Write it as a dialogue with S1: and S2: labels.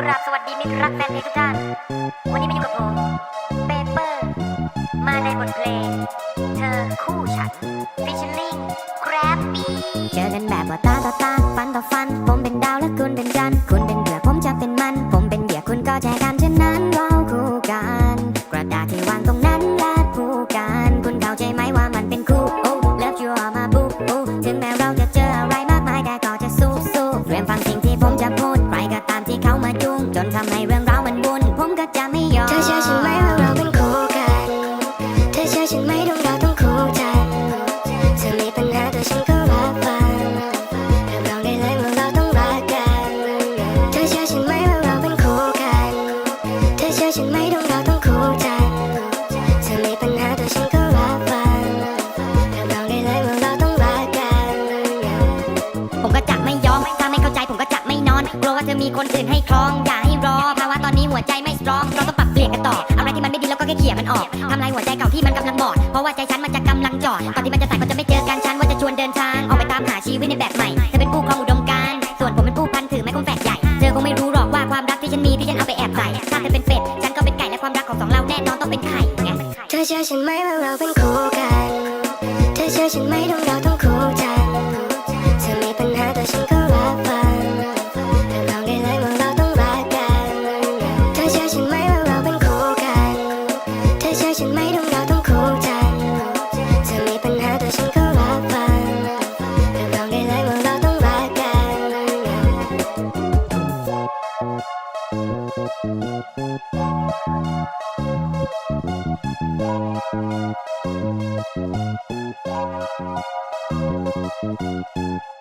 S1: กราบสวัสดีมิตรรักแฟนเพลงทุกท่าน วันนี้มาอยู่กับผมเปเปอร์ มาในบทเพลง เธอคู่ฉันฟิชเชอร์ลิงแครปปี้
S2: เจอกันแบบว่าตาต่อตาฟันต่อฟัน ผมเป็นดาวและคุณเป็นจันทร์คุณเป็นเบื่อผมจะเป็นมัน ผมเป็นเหยื่อคุณก็แจกันฉะนั้นเราคู่กัน กระดาษที่วางตรงนั้นและผู้กัน คุณเข้าใจไหมว่ามันเป็นคู่โอ้ love you are my boo โอ้ถึงแม้เราจะเจออะไรมากมายแต่ก็จะสู้สู้เตรียมฟังสิ่งที่ผมจะพูด
S3: ฉันไหมดวงเราต้องคู่กันเธอมีปัญหาแต่ฉันก็รับฟังรับรองได้เลยว่าเราต้องรักกันเธอเชื่อฉันไหมว่าเราเป็นคู่กันเธอเชื่อฉันไหมดวงเราต้องคู่กันเธอมีปัญหาแต่ฉันก็รับฟังรับรองได้เลยว่าเราต้องรักกัน
S2: ผมก็จะไม่ยอมถ้าไม่เข้าใจผมก็จะไม่นอนกลัวว่าเธอมีคนอื่นให้ครองอย่าให้ มันออกทำลายหัวใจเก่าที่มันกำลังบอด เพราะว่าใจฉันมันจะกำลังจอดก่อนที่มันจะสายก็จะไม่เจอกันฉันว่าจะชวนเดินทางออกไปตามหาชีวิตในแบบใหม่เธอเป็นผู้ครองอุดมการณ์ส่วนผมเป็นผู้พันถือไม้คมแฝกใหญ่เธอคงไม่รู้หรอกว่าความรักที่ฉันมีที่ฉันเอาไปแอบใส่ถ้าเธอเป็นเป็ดฉันก็เป็นไก่และความรักของสองเราแน่นอนต้องเป็นไข่ไง
S3: เธอเชื่อฉันไหมว่าเราเป็นคู่กัน เธอเชื่อฉันไหมดวงเราต้องคู่ใจ Thank you.